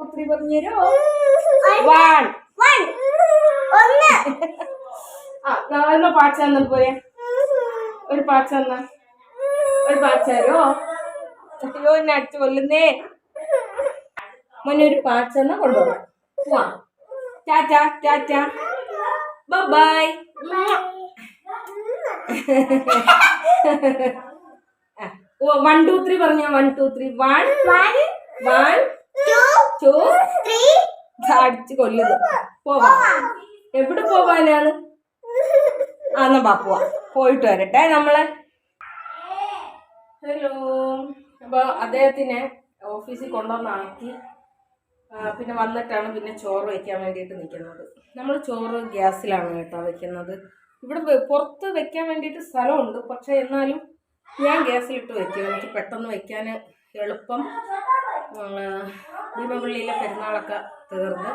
ഒത്തിരി പറഞ്ഞുതരോ വൺ ആ തന്നു പോയെ ഒരു തന്ന. ഒരു പാച്ച തരോ അയ്യോ എന്നെ അടിച്ചു കൊല്ലുന്നേ. മോനെ ഒരു പാച്ച തന്നാ കൊണ്ടുപോകാം. പോവാം tata tata bye one two three പറഞ്ഞു? One two three one one two അടിച്ച്. കൊല്ലുന്നു. പോവാ. എവിടെ പോവാനാണ്? ആ എന്നാ പോവാ. പോയിട്ട് വരട്ടെ നമ്മളെ. ഹലോ അപ്പൊ അദ്ദേഹത്തിനെ ഓഫീസിൽ കൊണ്ടുവന്നാക്കി. പിന്നെ വന്നിട്ടാണ് പിന്നെ ചോറ് വെക്കാൻ വേണ്ടിയിട്ട് നിൽക്കുന്നത്. നമ്മൾ ചോറ് ഗ്യാസിലാണ് കേട്ടോ വെക്കുന്നത് ഇവിടെ പുറത്ത് വെക്കാൻ വേണ്ടിയിട്ട് സ്ഥലമുണ്ട്. പക്ഷേ എന്നാലും ഞാൻ ഗ്യാസിലിട്ട് വെക്കും എനിക്ക് പെട്ടെന്ന് വെക്കാൻ എളുപ്പം. ഭീമപള്ളിയിലെ പെരുന്നാളൊക്കെ തീർന്ന്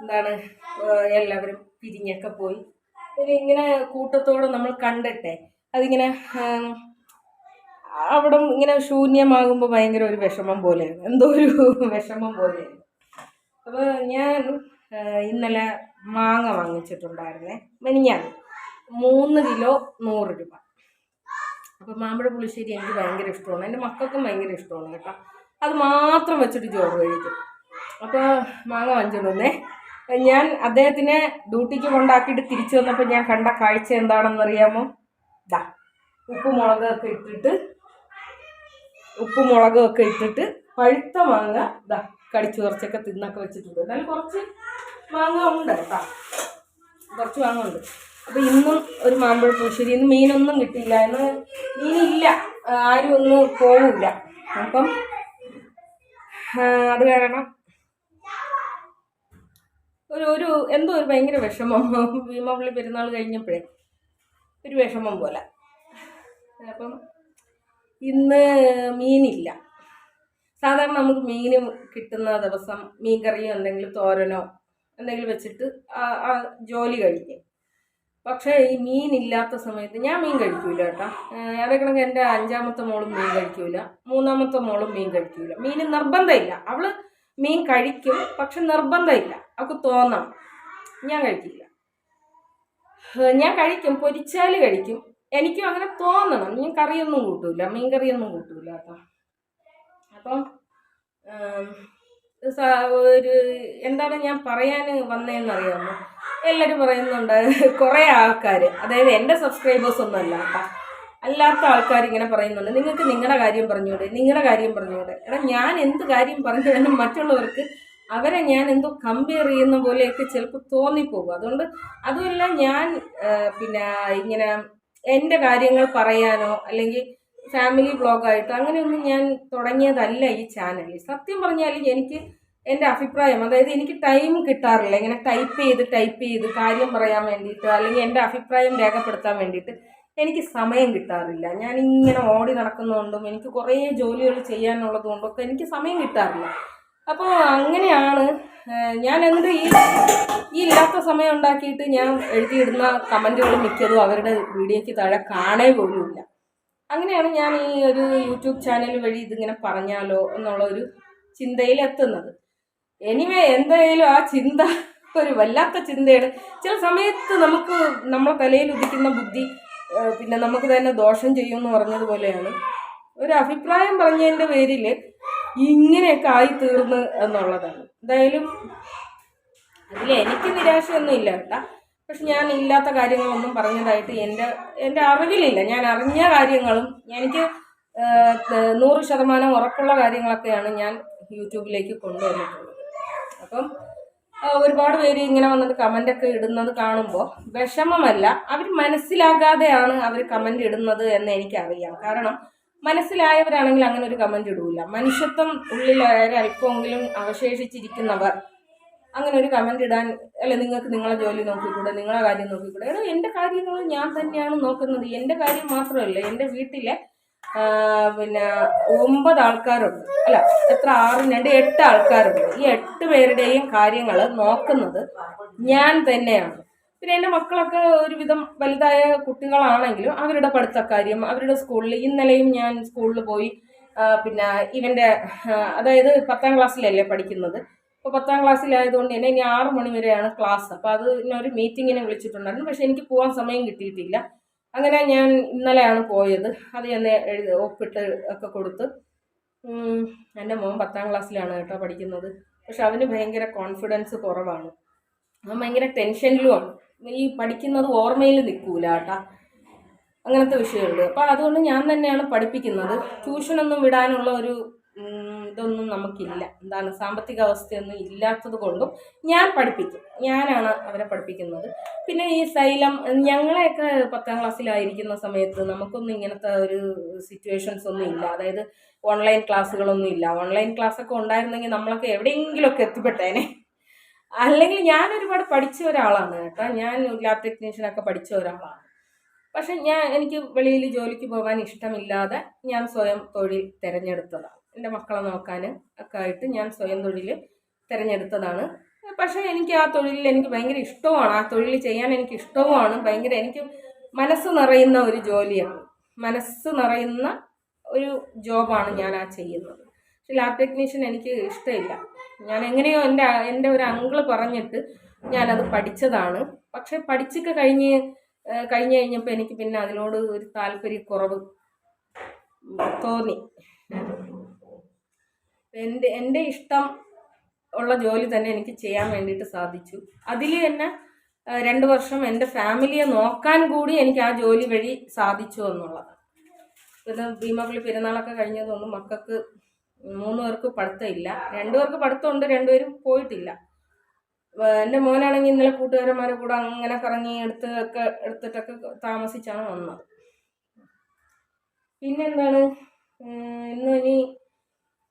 എന്താണ് എല്ലാവരും പിരിഞ്ഞൊക്കെ പോയി. പിന്നെ ഇങ്ങനെ കൂട്ടത്തോടെ നമ്മൾ കണ്ടിട്ടെ അതിങ്ങനെ അവിടെ ഇങ്ങനെ ശൂന്യമാകുമ്പോൾ ഭയങ്കര ഒരു വിഷമം പോലെയാണ്. എന്തോ ഒരു വിഷമം പോലെയാണ്. അപ്പോൾ ഞാൻ ഇന്നലെ മാങ്ങ വാങ്ങിച്ചിട്ടുണ്ടായിരുന്നേ മെനിഞ്ഞാൽ മൂന്ന് കിലോ നൂറ് രൂപ. അപ്പോൾ മാമ്പഴ പുളിശ്ശേരി എനിക്ക് ഭയങ്കര ഇഷ്ടമാണ്. എന്റെ മക്കൾക്കും ഭയങ്കര ഇഷ്ടമാണ് കേട്ടോ. അത് മാത്രം വെച്ചിട്ട് ചോറ് കഴിക്കും. അപ്പോൾ മാങ്ങ വാങ്ങിച്ചിട്ടുണ്ടേ ഞാൻ അദ്ദേഹത്തിനെ ഡ്യൂട്ടിക്ക് കൊണ്ടാക്കിയിട്ട് തിരിച്ചു വന്നപ്പോൾ ഞാൻ കണ്ട കാഴ്ച എന്താണെന്നറിയാമോ? ദാ ഉപ്പ് മുളകൊക്കെ ഇട്ടിട്ട് ഉപ്പും മുളകൊക്കെ ഇട്ടിട്ട് പഴുത്ത മാങ്ങ ഇതാ കടിച്ചു കുറച്ചൊക്കെ തിന്നൊക്കെ വെച്ചിട്ടുണ്ട്. എന്നാലും കുറച്ച് മാങ്ങ ഉണ്ട് കേട്ടോ. കുറച്ച് മാങ്ങ ഉണ്ട്. അപ്പോൾ ഇന്നും ഒരു മാമ്പഴ പൂശ്ശേരി ഇന്ന് മീനൊന്നും കിട്ടിയില്ല. ഇന്ന് മീനില്ല. ആരും ഒന്നും പോവില്ല. അപ്പം അത് കാരണം ഒരു ഒരു എന്തോ ഒരു ഭയങ്കര വിഷമം. ഭീമാപള്ളി പെരുന്നാൾ കഴിഞ്ഞപ്പോഴേ ഒരു വിഷമം പോലെ. അപ്പം ഇന്ന് മീനില്ല. സാധാരണ നമുക്ക് മീൻ കിട്ടുന്ന ദിവസം മീൻ കറിയോ എന്തെങ്കിലും തോരനോ എന്തെങ്കിലും വെച്ചിട്ട് ജോലി കഴിക്കും പക്ഷേ ഈ മീൻ ഇല്ലാത്ത സമയത്ത് ഞാൻ മീൻ കഴിക്കൂല കേട്ടോ. അതേ കണക്ക് എന്റെ അഞ്ചാമത്തെ മോളും മീൻ കഴിക്കൂല. മൂന്നാമത്തെ മോളും മീൻ കഴിക്കൂല. മീൻ നിർബന്ധമില്ല. അവൾ മീൻ കഴിക്കും പക്ഷെ നിർബന്ധമില്ല. അവൾക്ക് തോന്നണം. ഞാൻ കഴിക്കില്ല. ഞാൻ കഴിക്കും പൊരിച്ചാൽ കഴിക്കും. എനിക്കും അങ്ങനെ തോന്നണം. മീൻ കറിയൊന്നും കൂട്ടൂല. മീൻ കറിയൊന്നും കൂട്ടൂല കേട്ടോ. അപ്പം ഒരു എന്താണ് ഞാൻ പറയാൻ വന്നതെന്നറിയാമോ എല്ലാവരും പറയുന്നുണ്ട് കുറേ ആൾക്കാർ അതായത് എന്റെ സബ്സ്ക്രൈബേഴ്സ് ഒന്നും അല്ല അല്ലാത്ത ആൾക്കാർ ഇങ്ങനെ പറയുന്നുണ്ട്. നിങ്ങൾക്ക് നിങ്ങളുടെ കാര്യം പറഞ്ഞുകൂടെ നിങ്ങളുടെ കാര്യം പറഞ്ഞുകൂടെ എടാ ഞാൻ എന്ത് കാര്യം പറഞ്ഞു പറഞ്ഞാലും മറ്റുള്ളവർക്ക് അവരെ ഞാൻ എന്തോ കമ്പയർ ചെയ്യുന്ന പോലെയൊക്കെ ചിലപ്പോൾ തോന്നിപ്പോകും. അതുകൊണ്ട് അതുമല്ല ഞാൻ പിന്നെ ഇങ്ങനെ എന്റെ കാര്യങ്ങൾ പറയാനോ അല്ലെങ്കിൽ ഫാമിലി ബ്ലോഗായിട്ടോ അങ്ങനെയൊന്നും ഞാൻ തുടങ്ങിയതല്ല ഈ ചാനൽ സത്യം പറഞ്ഞാൽ എനിക്ക് എന്റെ അഭിപ്രായം അതായത് എനിക്ക് ടൈം കിട്ടാറില്ല. ഇങ്ങനെ ടൈപ്പ് ചെയ്ത് ടൈപ്പ് ചെയ്ത് കാര്യം പറയാൻ വേണ്ടിയിട്ട് അല്ലെങ്കിൽ എന്റെ അഭിപ്രായം രേഖപ്പെടുത്താൻ വേണ്ടിയിട്ട് എനിക്ക് സമയം കിട്ടാറില്ല. ഞാൻ ഇങ്ങനെ ഓടി നടക്കുന്നതുകൊണ്ടും എനിക്ക് കുറേ ജോലികൾ ചെയ്യാനുള്ളത് കൊണ്ടൊക്കെ എനിക്ക് സമയം കിട്ടാറില്ല. അപ്പോൾ അങ്ങനെയാണ് ഞാൻ എന്നിട്ട് ഈ ഈ ഇല്ലാത്ത സമയം ഉണ്ടാക്കിയിട്ട് ഞാൻ എഴുതിയിടുന്ന കമന്റുകൾ മിക്കതും അവരുടെ വീഡിയോയ്ക്ക് താഴെ കാണേ പോലുമില്ല. അങ്ങനെയാണ് ഞാൻ ഈ ഒരു യൂട്യൂബ് ചാനൽ വഴി ഇതിങ്ങനെ പറഞ്ഞാലോ എന്നുള്ള ഒരു ചിന്തയിലെത്തുന്നത്. എനിവേ എന്തായാലും ആ ചിന്ത ഒരു വല്ലാത്ത ചിന്തയാണ്. ചില സമയത്ത് നമുക്ക് നമ്മളെ തലയിൽ ഉദിക്കുന്ന ബുദ്ധി പിന്നെ നമുക്ക് തന്നെ ദോഷം ചെയ്യുമെന്ന് പറഞ്ഞതുപോലെയാണ്. ഒരു അഭിപ്രായം പറഞ്ഞതിന്റെ പേരിൽ ഇങ്ങനെയൊക്കെ ആയി തീർന്ന് എന്നുള്ളതാണ്. എന്തായാലും അതിൽ എനിക്ക് നിരാശയൊന്നും ഇല്ല കേട്ടാ. പക്ഷെ ഞാൻ ഇല്ലാത്ത കാര്യങ്ങളൊന്നും പറഞ്ഞതായിട്ട് എന്റെ എന്റെ അറിവിലില്ല. ഞാൻ അറിഞ്ഞ കാര്യങ്ങളും എനിക്ക് നൂറ് ശതമാനം ഉറപ്പുള്ള കാര്യങ്ങളൊക്കെയാണ് ഞാൻ യൂട്യൂബിലേക്ക് കൊണ്ടുവന്നിട്ടുള്ളത്. അപ്പം ഒരുപാട് പേര് ഇങ്ങനെ വന്നിട്ട് കമന്റ് ഒക്കെ ഇടുന്നത് കാണുമ്പോൾ വിഷമമല്ല അവർ മനസ്സിലാകാതെയാണ് അവർ കമന്റ് ഇടുന്നത് എന്ന് എനിക്കറിയാം. കാരണം മനസ്സിലായവരാണെങ്കിൽ അങ്ങനെ ഒരു കമന്റ് ഇടൂല. മനുഷ്യത്വം ഉള്ളിൽ ഒരല്പമെങ്കിലും അവശേഷിച്ചിരിക്കുന്നവർ അങ്ങനെ ഒരു കമന്റ് ഇടാൻ അല്ല നിങ്ങൾക്ക് നിങ്ങളെ ജോലി നോക്കിക്കൂടെ നിങ്ങളെ കാര്യം നോക്കിക്കൂടെ എടോ എന്റെ കാര്യങ്ങൾ ഞാൻ തന്നെയാണ് നോക്കുന്നത്. എന്റെ കാര്യം മാത്രമല്ല എന്റെ വീട്ടിലെ പിന്നെ ഒമ്പത് ആൾക്കാരുണ്ട്. അല്ല എത്ര? ആറ് രണ്ട് എട്ട് ആൾക്കാരുണ്ട്. ഈ എട്ട് പേരുടെയും കാര്യങ്ങൾ നോക്കുന്നത് ഞാൻ തന്നെയാണ്. പിന്നെ എന്റെ മക്കളൊക്കെ ഒരുവിധം വലുതായ കുട്ടികളാണെങ്കിലും അവരുടെ പഠിത്തക്കാര്യം അവരുടെ സ്കൂളിൽ ഇന്നലെയും ഞാൻ സ്കൂളിൽ പോയി പിന്നെ ഇവന്റെ അതായത് പത്താം ക്ലാസ്സിലല്ലേ പഠിക്കുന്നത്. അപ്പോൾ പത്താം ക്ലാസ്സിലായതുകൊണ്ട് തന്നെ ഇനി ആറ് മണി വരെയാണ് ക്ലാസ്. അപ്പോൾ അത് ഇന്നൊരു മീറ്റിങ്ങിനെ വിളിച്ചിട്ടുണ്ടായിരുന്നു. പക്ഷേ എനിക്ക് പോകാൻ സമയം കിട്ടിയിട്ടില്ല. അങ്ങനെ ഞാൻ ഇന്നലെയാണ് പോയത്. അത് എന്നെ എഴുതി ഒപ്പിട്ട് ഒക്കെ കൊടുത്ത്. എന്റെ മോൻ പത്താം ക്ലാസ്സിലാണ് കേട്ടോ പഠിക്കുന്നത്. പക്ഷെ അവന് ഭയങ്കര കോൺഫിഡൻസ് കുറവാണ്. അവൻ ഭയങ്കര ടെൻഷനിലുമാണ് ഈ പഠിക്കുന്നത് ഓർമ്മയിൽ നിൽക്കൂല കേട്ടാ. അങ്ങനത്തെ വിഷയമുണ്ട്. അപ്പോൾ അതുകൊണ്ട് ഞാൻ തന്നെയാണ് പഠിപ്പിക്കുന്നത്. ട്യൂഷനൊന്നും വിടാനുള്ള ഒരു ഇതൊന്നും നമുക്കില്ല. എന്താണ് സാമ്പത്തിക അവസ്ഥയൊന്നും ഇല്ലാത്തത് കൊണ്ടും ഞാൻ പഠിപ്പിക്കും. ഞാനാണ് അവരെ പഠിപ്പിക്കുന്നത്. പിന്നെ ഈ ശൈലം ഞങ്ങളെയൊക്കെ പത്താം ക്ലാസ്സിലായിരിക്കുന്ന സമയത്ത് നമുക്കൊന്നും ഇങ്ങനത്തെ ഒരു സിറ്റുവേഷൻസ് ഒന്നും ഇല്ല. അതായത് ഓൺലൈൻ ക്ലാസ്സുകളൊന്നും ഇല്ല. ഓൺലൈൻ ക്ലാസ്സൊക്കെ ഉണ്ടായിരുന്നെങ്കിൽ നമ്മളൊക്കെ എവിടെയെങ്കിലുമൊക്കെ എത്തിപ്പെട്ടേനെ. അല്ലെങ്കിൽ ഞാൻ ഒരുപാട് പഠിച്ച ഒരാളാണ് കേട്ടോ. ഞാൻ ലാബ് ടെക്നീഷ്യനൊക്കെ പഠിച്ച ഒരാളാണ്. പക്ഷെ ഞാൻ എനിക്ക് വെളിയിൽ ജോലിക്ക് പോകാൻ ഇഷ്ടമില്ലാതെ ഞാൻ സ്വയം തൊഴിൽ തിരഞ്ഞെടുത്തതാണ്. എന്റെ മക്കളെ നോക്കാൻ ഒക്കെ ആയിട്ട് ഞാൻ സ്വയം തൊഴിൽ തിരഞ്ഞെടുത്തതാണ്. പക്ഷേ എനിക്ക് ആ തൊഴിലിൽ എനിക്ക് ഭയങ്കര ഇഷ്ടവുമാണ്. ആ തൊഴിൽ ചെയ്യാൻ എനിക്ക് ഇഷ്ടവുമാണ്. ഭയങ്കര എനിക്ക് മനസ്സ് നിറയുന്ന ഒരു ജോലിയാണ്. മനസ്സ് നിറയുന്ന ഒരു ജോബാണ് ഞാൻ ആ ചെയ്യുന്നത്. പക്ഷെ ലാബ് ടെക്നീഷ്യൻ എനിക്ക് ഇഷ്ടമില്ല. ഞാൻ എങ്ങനെയോ എന്റെ എന്റെ ഒരു അങ്കിൾ പറഞ്ഞിട്ട് ഞാനത് പഠിച്ചതാണ്. പക്ഷെ പഠിച്ചൊക്കെ കഴിഞ്ഞ് കഴിഞ്ഞ് കഴിഞ്ഞപ്പോൾ എനിക്ക് പിന്നെ അതിനോട് ഒരു താല്പര്യക്കുറവ് തോന്നി. എന്റെ എന്റെ ഇഷ്ടം ഉള്ള ജോലി തന്നെ എനിക്ക് ചെയ്യാൻ വേണ്ടിയിട്ട് സാധിച്ചു. അതിൽ തന്നെ രണ്ട് വർഷം എന്റെ ഫാമിലിയെ നോക്കാൻ കൂടി എനിക്ക് ആ ജോലി വഴി സാധിച്ചു എന്നുള്ളതാണ് പിന്നെ ഭീമപള്ളി പെരുന്നാളൊക്കെ കഴിഞ്ഞതുകൊണ്ട് മക്കൾക്ക് മൂന്ന് പേർക്ക് പഠിത്തമില്ല. രണ്ടു പേർക്ക് പഠിത്തമുണ്ട് രണ്ടുപേരും പോയിട്ടില്ല. എന്റെ മോനാണെങ്കിൽ ഇന്നലെ കൂട്ടുകാരന്മാരെ കൂടെ അങ്ങനെ കറങ്ങി എടുത്ത് ഒക്കെ എടുത്തിട്ടൊക്കെ താമസിച്ചാണ് വന്നത്. പിന്നെന്താണ്? ഇന്ന് ഇനി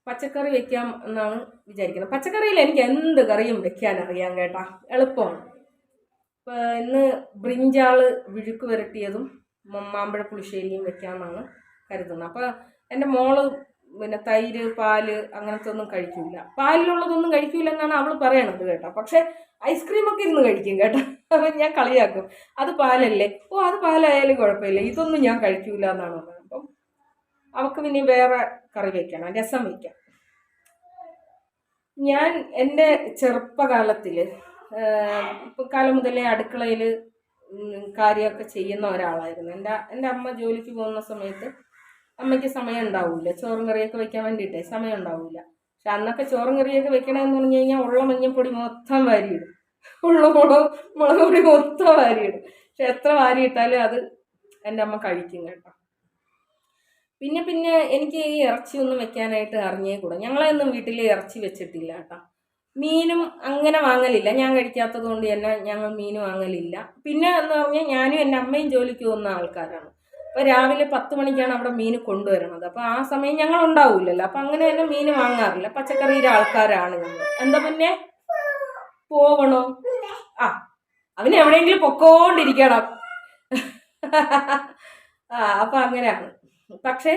പച്ചക്കറി വെക്കാം എന്നാണ് വിചാരിക്കുന്നത്. പച്ചക്കറിയിൽ എനിക്ക് എന്ത് കറിയും വെക്കാൻ അറിയാം കേട്ടാ. എളുപ്പമാണ്. ഇപ്പോൾ ഇന്ന് ബ്രിഞ്ചാൾ വിഴുക്ക് വരട്ടിയതും മാമ്പഴ പുളിശ്ശേരിയും വെക്കാമെന്നാണ് കരുതുന്നത്. അപ്പോൾ എന്റെ മോൾ പിന്നെ തൈര് പാൽ അങ്ങനത്തെ ഒന്നും കഴിക്കില്ല പാലിലുള്ളതൊന്നും കഴിക്കില്ല എന്നാണ് അവൾ പറയണത് കേട്ടോ. പക്ഷേ ഐസ്ക്രീമൊക്കെ ഇരുന്ന് കഴിക്കും കേട്ടോ. അപ്പം ഞാൻ കളിയാക്കും. അത് പാലല്ലേ? ഓ അത് പാലായാലും കുഴപ്പമില്ല. ഇതൊന്നും ഞാൻ കഴിക്കില്ല എന്നാണ് അവൾക്ക് പിന്നെ വേറെ കറി വെക്കണം രസം വയ്ക്കാം ഞാൻ എന്റെ ചെറുപ്പകാലത്തിൽ കാലം മുതലേ അടുക്കളയിൽ കാര്യമൊക്കെ ചെയ്യുന്ന ഒരാളായിരുന്നു. എന്റെ എന്റെ അമ്മ ജോലിക്ക് പോകുന്ന സമയത്ത് അമ്മയ്ക്ക് സമയം ഉണ്ടാവില്ല ചോറും കറിയൊക്കെ വെക്കാൻ വേണ്ടിയിട്ടേ സമയം ഉണ്ടാവില്ല പക്ഷെ അന്നൊക്കെ ചോറും കറിയൊക്കെ വെക്കണമെന്ന് പറഞ്ഞു കഴിഞ്ഞാൽ ഉള്ള മഞ്ഞപ്പൊടി മൊത്തം വാരിയിടും. ഉള്ള മുളക് മുളക് പൊടി മൊത്തം വാരിയിടും. പക്ഷെ എത്ര വാരിയിട്ടാലും അത് എന്റെ അമ്മ കഴിക്കും കേട്ടോ. പിന്നെ പിന്നെ എനിക്ക് ഈ ഇറച്ചിയൊന്നും വെക്കാനായിട്ട് അറിഞ്ഞേ കൂടാ. ഞങ്ങളെയൊന്നും വീട്ടിൽ ഇറച്ചി വെച്ചിട്ടില്ല കേട്ടോ. മീനും അങ്ങനെ വാങ്ങലില്ല. ഞാൻ കഴിക്കാത്തത് കൊണ്ട് തന്നെ ഞങ്ങൾ മീൻ വാങ്ങലില്ല. പിന്നെ എന്ന് പറഞ്ഞാൽ ഞാനും എന്റെ അമ്മയും ജോലിക്ക് പോകുന്ന ആൾക്കാരാണ്. അപ്പോൾ രാവിലെ പത്ത് മണിക്കാണ് അവിടെ മീൻ കൊണ്ടുവരുന്നത്. അപ്പോൾ ആ സമയം ഞങ്ങൾ ഉണ്ടാവില്ലല്ലോ അപ്പോൾ അങ്ങനെ തന്നെ മീൻ വാങ്ങാറില്ല. പച്ചക്കറിയുടെ ആൾക്കാരാണ് ഞങ്ങൾ. എന്താ പിന്നെ? പോവണോ? ആ അവന് എവിടെയെങ്കിലും പൊക്കോണ്ടിരിക്കണം. ആ അപ്പം അങ്ങനെയാണ്. പക്ഷേ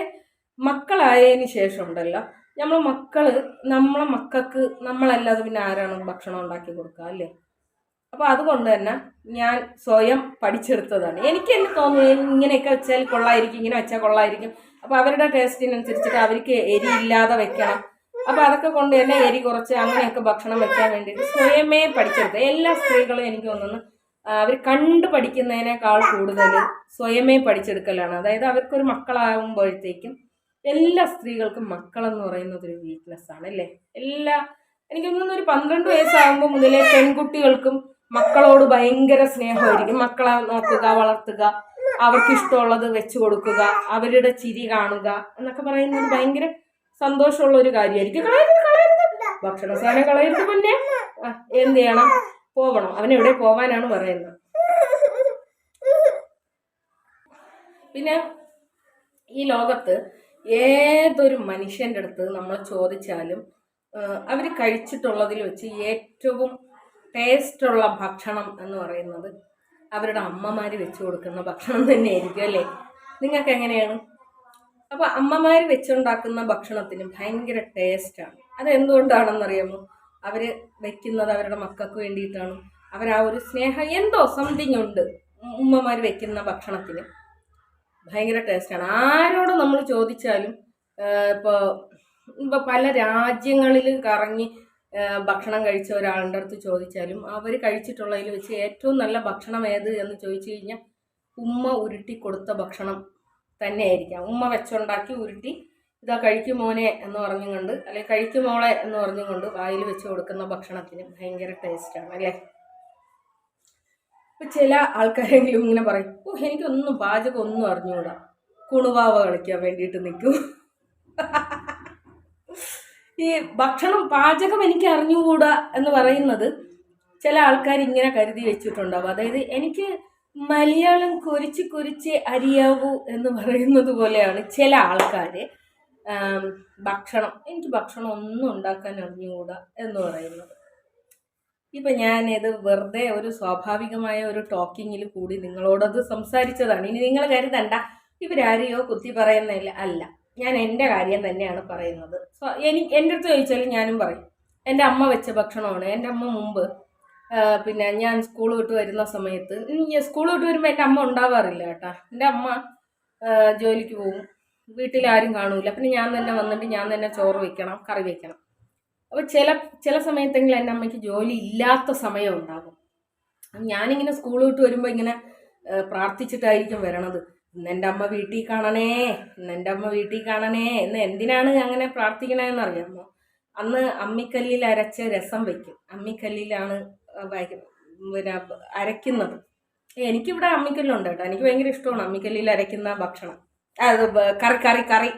മക്കളായതിന് ശേഷം ഉണ്ടല്ലോ നമ്മൾ മക്കൾ നമ്മളെ മക്കൾക്ക് നമ്മളല്ലാതെ പിന്നെ ആരാണ് ഭക്ഷണം ഉണ്ടാക്കി കൊടുക്കുക അല്ലേ? അപ്പോൾ അതുകൊണ്ട് തന്നെ ഞാൻ സ്വയം പഠിച്ചെടുത്തതാണ്. എനിക്ക് തന്നെ തോന്നുന്നു ഇങ്ങനെയൊക്കെ വെച്ചാൽ കൊള്ളായിരിക്കും ഇങ്ങനെ വെച്ചാൽ കൊള്ളായിരിക്കും. അപ്പോൾ അവരുടെ ടേസ്റ്റിനനുസരിച്ചിട്ട് അവർക്ക് എരി ഇല്ലാതെ വെക്കണം. അപ്പോൾ അതൊക്കെ കൊണ്ട് തന്നെ എരി കുറച്ച് അങ്ങനെയൊക്കെ ഭക്ഷണം വെക്കാൻ വേണ്ടിയിട്ട് സ്വയമേ പഠിച്ചെടുത്ത എല്ലാ സ്ത്രീകളും എനിക്ക് തോന്നുന്നു അവർ കണ്ടു പഠിക്കുന്നതിനേക്കാൾ കൂടുതൽ സ്വയമേ പഠിച്ചെടുക്കലാണ്. അതായത് അവർക്കൊരു മക്കളാകുമ്പോഴത്തേക്കും എല്ലാ സ്ത്രീകൾക്കും മക്കളെന്ന് പറയുന്നത് ഒരു വീക്ക്നെസ് ആണ് അല്ലേ? എല്ലാ എനിക്ക് തോന്നുന്നു ഒരു പന്ത്രണ്ട് വയസ്സാകുമ്പോൾ മുതലേ പെൺകുട്ടികൾക്കും മക്കളോട് ഭയങ്കര സ്നേഹമായിരിക്കും. മക്കളെ നോക്കുക വളർത്തുക അവർക്ക് ഇഷ്ടമുള്ളത് വെച്ചു കൊടുക്കുക അവരുടെ ചിരി കാണുക എന്നൊക്കെ പറയുന്നത് ഭയങ്കര സന്തോഷമുള്ള ഒരു കാര്യമായിരിക്കും. കളയരുത് കളയരുത്. ഭക്ഷണ സാധനം കളയരുത് പിന്നെ. എന്ത് ചെയ്യണം? പോവണം. അവൻ എവിടെ പോവാനാണ് പറയുന്നത്. പിന്നെ ഈ ലോകത്ത് ഏതൊരു മനുഷ്യന്റെ അടുത്ത് നമ്മൾ ചോദിച്ചാലും അവർ കഴിച്ചിട്ടുള്ളതിൽ വെച്ച് ഏറ്റവും ടേസ്റ്റുള്ള ഭക്ഷണം എന്ന് പറയുന്നത് അവരുടെ അമ്മമാർ വെച്ച് കൊടുക്കുന്ന ഭക്ഷണം തന്നെയായിരിക്കും അല്ലേ? നിങ്ങൾക്ക് എങ്ങനെയാണ്? അപ്പോൾ അമ്മമാർ വെച്ചുണ്ടാക്കുന്ന ഭക്ഷണത്തിന് ഭയങ്കര ടേസ്റ്റാണ് അത് എന്തുകൊണ്ടാണെന്നറിയാമോ അവർ വെക്കുന്നത് അവരുടെ മക്കൾക്ക് വേണ്ടിയിട്ടാണ്. അവർ ആ ഒരു സ്നേഹം എന്തോ സംതിങ് ഉണ്ട്. ഉമ്മമാർ വെക്കുന്ന ഭക്ഷണത്തിന്. ഭയങ്കര ടേസ്റ്റാണ് ആരോട് നമ്മൾ ചോദിച്ചാലും ഇപ്പോൾ ഇപ്പോൾ പല രാജ്യങ്ങളിൽ കറങ്ങി ഭക്ഷണം കഴിച്ച ഒരാളുടെ അടുത്ത് ചോദിച്ചാലും അവർ കഴിച്ചിട്ടുള്ളതിൽ വെച്ച് ഏറ്റവും നല്ല ഭക്ഷണം ഏത് എന്ന് ചോദിച്ചു കഴിഞ്ഞാൽ ഉമ്മ ഉരുട്ടി കൊടുത്ത ഭക്ഷണം തന്നെയായിരിക്കാം. ഉമ്മ വെച്ചുണ്ടാക്കി ഉരുട്ടി ഇതാ കഴിക്കും മോനെ എന്ന് പറഞ്ഞുകൊണ്ട് അല്ലെങ്കിൽ കഴിക്കും മോളെ എന്ന് പറഞ്ഞുകൊണ്ട് വായിൽ വെച്ച് കൊടുക്കുന്ന ഭക്ഷണത്തിന് ഭയങ്കര ടേസ്റ്റാണ് അല്ലേ? ഇപ്പൊ ചില ആൾക്കാരെങ്കിലും ഇങ്ങനെ പറയും ഓ എനിക്കൊന്നും പാചകം ഒന്നും അറിഞ്ഞുകൂടാ കുണുവാവ കളിക്കാൻ വേണ്ടിയിട്ട് നിൽക്കും. ഈ ഭക്ഷണം പാചകം എനിക്ക് അറിഞ്ഞുകൂടാ എന്ന് പറയുന്നത് ചില ആൾക്കാർ ഇങ്ങനെ കരുതി വെച്ചിട്ടുണ്ടാവും. അതായത് എനിക്ക് മലയാളം കുരിച്ച് കുരിച്ച് അറിയാവൂ എന്ന് പറയുന്നത് പോലെയാണ് ചില ആൾക്കാർ ഭക്ഷണം. എനിക്ക് ഭക്ഷണം ഒന്നും ഉണ്ടാക്കാൻ അറിഞ്ഞുകൂടാ എന്ന് പറയുന്നത് ഇപ്പം ഞാനിത് വെറുതെ ഒരു സ്വാഭാവികമായ ഒരു ടോക്കിങ്ങിൽ കൂടി നിങ്ങളോടത് സംസാരിച്ചതാണ്. ഇനി നിങ്ങൾ കരുതണ്ട. ഇവരാരെയോ കുത്തി പറയുന്നില്ല അല്ല. ഞാൻ എന്റെ കാര്യം തന്നെയാണ് പറയുന്നത്. സോ എനിക്ക് എന്റെ അടുത്ത് ചോദിച്ചാൽ ഞാനും പറയും. എന്റെ അമ്മ വെച്ച ഭക്ഷണമാണ്. എന്റെ അമ്മ മുമ്പ് പിന്നെ ഞാൻ സ്കൂൾ വിട്ട് വരുന്ന സമയത്ത് സ്കൂൾ വിട്ട് വരുമ്പോൾ എന്റെ അമ്മ ഉണ്ടാവാറില്ല കേട്ടാ. എന്റെ അമ്മ ജോലിക്ക് പോകും. വീട്ടിൽ ആരും കാണൂല. പിന്നെ ഞാൻ തന്നെ വന്നിട്ട് ഞാൻ തന്നെ ചോറ് വെക്കണം കറി വെക്കണം. അപ്പോൾ ചില ചില സമയത്തെങ്കിലും എന്റെ അമ്മയ്ക്ക് ജോലി ഇല്ലാത്ത സമയം ഉണ്ടാകും. ഞാനിങ്ങനെ സ്കൂൾ വിട്ട് വരുമ്പോൾ ഇങ്ങനെ പ്രാർത്ഥിച്ചിട്ടായിരിക്കും വരണത്. ഇന്ന് എന്റെ അമ്മ വീട്ടിൽ കാണണേ ഇന്ന് എന്റെ അമ്മ വീട്ടിൽ കാണണേ എന്ന് എന്തിനാണ് അങ്ങനെ പ്രാർത്ഥിക്കണതെന്ന് അറിയാമോ? അന്ന് അമ്മിക്കല്ലിൽ അരച്ച രസം വെക്കും. അമ്മിക്കല്ലിലാണ് പിന്നെ അരയ്ക്കുന്നത് എനിക്കിവിടെ അമ്മിക്കല്ലുണ്ട് കേട്ടോ. എനിക്ക് ഭയങ്കര ഇഷ്ടമാണ് അമ്മിക്കല്ലിൽ അരയ്ക്കുന്ന ഭക്ഷണം. അത് കറി കറി കറി.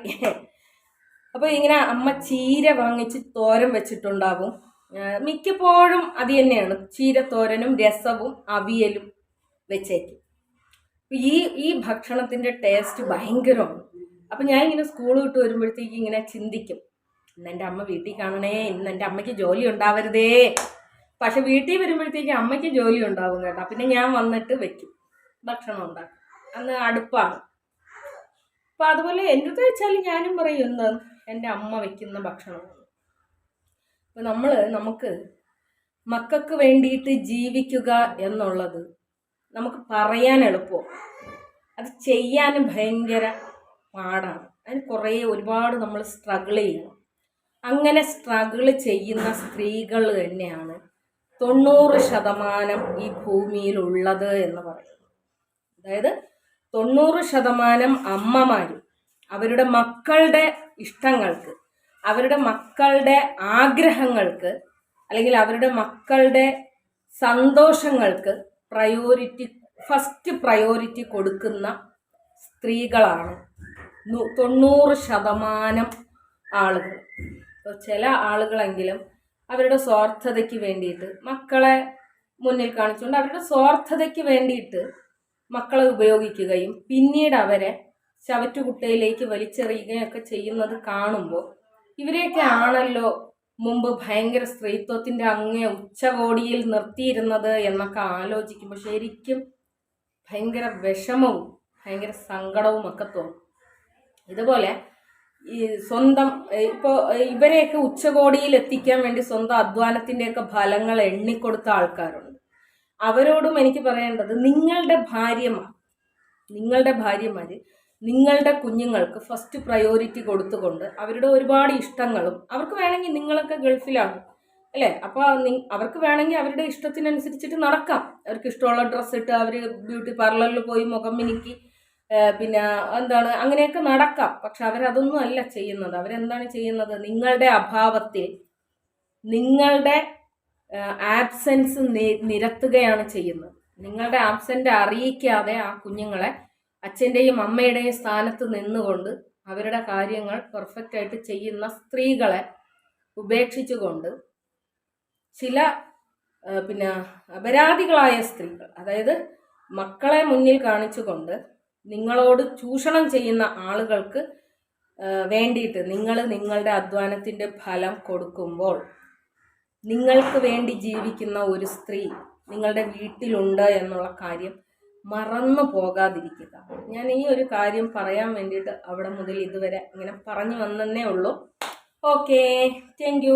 അപ്പോൾ ഇങ്ങനെ അമ്മ ചീര വാങ്ങിച്ച് തോരൻ വെച്ചിട്ടുണ്ടാകും മിക്കപ്പോഴും അത് തന്നെയാണ്. ചീരത്തോരനും രസവും അവിയലും വെച്ചേക്കും. ഈ ഈ ഭക്ഷണത്തിന്റെ ടേസ്റ്റ് ഭയങ്കരമാണ്. അപ്പം ഞാൻ ഇങ്ങനെ സ്കൂൾ വിട്ട് വരുമ്പോഴത്തേക്ക് ഇങ്ങനെ ചിന്തിക്കും. ഇന്ന് എന്റെ അമ്മ വീട്ടിൽ കാണണേ ഇന്ന് എന്റെ അമ്മയ്ക്ക് ജോലി ഉണ്ടാവരുതേ. പക്ഷെ വീട്ടിൽ വരുമ്പോഴത്തേക്ക് അമ്മയ്ക്ക് ജോലി ഉണ്ടാവും കേട്ടോ. പിന്നെ ഞാൻ വന്നിട്ട് വെക്കും. ഭക്ഷണം ഉണ്ടാക്കും. അന്ന് അടുപ്പാണ്. അപ്പം അതുപോലെ അടുത്ത് വെച്ചാൽ ഞാനും പറയും എന്താ എന്റെ അമ്മ വെക്കുന്ന ഭക്ഷണമാണ് അപ്പൊ നമ്മൾ നമുക്ക് മക്കൾക്ക് വേണ്ടിയിട്ട് ജീവിക്കുക എന്നുള്ളത് നമുക്ക് പറയാൻ എളുപ്പം. അത് ചെയ്യാനും ഭയങ്കര പാടാണ്. അതിന് കുറേ ഒരുപാട് നമ്മൾ സ്ട്രഗിൾ ചെയ്യണം. അങ്ങനെ സ്ട്രഗിൾ ചെയ്യുന്ന സ്ത്രീകൾ തന്നെയാണ് തൊണ്ണൂറ് ശതമാനം ഈ ഭൂമിയിലുള്ളത് എന്ന് പറയുന്നത്. അതായത് തൊണ്ണൂറ് ശതമാനം അമ്മമാരും അവരുടെ മക്കളുടെ ഇഷ്ടങ്ങൾക്ക് അവരുടെ മക്കളുടെ ആഗ്രഹങ്ങൾക്ക് അല്ലെങ്കിൽ അവരുടെ മക്കളുടെ സന്തോഷങ്ങൾക്ക് പ്രയോറിറ്റി ഫസ്റ്റ് പ്രയോറിറ്റി കൊടുക്കുന്ന സ്ത്രീകളാണ് തൊണ്ണൂറ് ശതമാനം ആളുകൾ. ഇപ്പോൾ ചില ആളുകളെങ്കിലും അവരുടെ സ്വാർത്ഥതയ്ക്ക് വേണ്ടിയിട്ട് മക്കളെ മുന്നിൽ കാണിച്ചുകൊണ്ട് അവരുടെ സ്വാർത്ഥതയ്ക്ക് വേണ്ടിയിട്ട് മക്കളെ ഉപയോഗിക്കുകയും പിന്നീട് അവരെ ചവറ്റുകുട്ടയിലേക്ക് വലിച്ചെറിയുകയും ഒക്കെ ചെയ്യുന്നത് കാണുമ്പോൾ ഇവരെയൊക്കെ ആണല്ലോ മുമ്പ് ഭയങ്കര സ്ത്രീത്വത്തിന്റെ അങ്ങേ ഉച്ചകോടിയിൽ നിർത്തിയിരുന്നത് എന്നൊക്കെ ആലോചിക്കുമ്പോൾ ശരിക്കും ഭയങ്കര വിഷമവും ഭയങ്കര സങ്കടവും ഒക്കെ തോന്നും. ഇതുപോലെ ഈ സ്വന്തം ഇപ്പോൾ ഇവരെയൊക്കെ ഉച്ചകോടിയിൽ എത്തിക്കാൻ വേണ്ടി സ്വന്തം അധ്വാനത്തിന്റെയൊക്കെ ഫലങ്ങൾ എണ്ണിക്കൊടുത്ത ആൾക്കാരുണ്ട്. അവരോടും എനിക്ക് പറയേണ്ടത് നിങ്ങളുടെ ഭാര്യമാർ നിങ്ങളുടെ ഭാര്യമാർ നിങ്ങളുടെ കുഞ്ഞുങ്ങൾക്ക് ഫസ്റ്റ് പ്രയോറിറ്റി കൊടുത്തുകൊണ്ട് അവരുടെ ഒരുപാട് ഇഷ്ടങ്ങളും അവർക്ക് വേണമെങ്കിൽ നിങ്ങളൊക്കെ ഗൾഫിലാണ് അല്ലേ? അപ്പോൾ അവർക്ക് വേണമെങ്കിൽ അവരുടെ ഇഷ്ടത്തിനനുസരിച്ചിട്ട് നടക്കാം. അവർക്ക് ഇഷ്ടമുള്ള ഡ്രസ്സ് ഇട്ട് അവർ ബ്യൂട്ടി പാർലറിൽ പോയി മുഖം മിനുക്കി പിന്നെ എന്താണ് അങ്ങനെയൊക്കെ നടക്കാം. പക്ഷെ അവരതൊന്നും അല്ല ചെയ്യുന്നത്. അവരെന്താണ് ചെയ്യുന്നത്? നിങ്ങളുടെ അഭാവത്തിൽ നിങ്ങളുടെ ആബ്സെൻസ് നിരത്തുകയാണ് ചെയ്യുന്നത്. നിങ്ങളുടെ ആബ്സെന്റ് അറിയിക്കാതെ ആ കുഞ്ഞുങ്ങളെ അച്ഛന്റെയും അമ്മയുടെയും സ്ഥാനത്ത് നിന്നുകൊണ്ട് അവരുടെ കാര്യങ്ങൾ പെർഫെക്റ്റ് ആയിട്ട് ചെയ്യുന്ന സ്ത്രീകളെ ഉപേക്ഷിച്ചുകൊണ്ട് ചില പിന്നെ അപരാധികളായ സ്ത്രീകൾ അതായത് മക്കളെ മുന്നിൽ കാണിച്ചുകൊണ്ട് നിങ്ങളോട് ചൂഷണം ചെയ്യുന്ന ആളുകൾക്ക് വേണ്ടിയിട്ട് നിങ്ങൾ നിങ്ങളുടെ അധ്വാനത്തിന്റെ ഫലം കൊടുക്കുമ്പോൾ നിങ്ങൾക്ക് വേണ്ടി ജീവിക്കുന്ന ഒരു സ്ത്രീ നിങ്ങളുടെ വീട്ടിലുണ്ട് എന്നുള്ള കാര്യം മറന്നു പോകാതിരിക്കുക. ഞാൻ ഈ ഒരു കാര്യം പറയാൻ വേണ്ടിയിട്ട് അവിടെ മുതൽ ഇതുവരെ ഇങ്ങനെ പറഞ്ഞു വന്നേ ഉള്ളൂ. Okay thank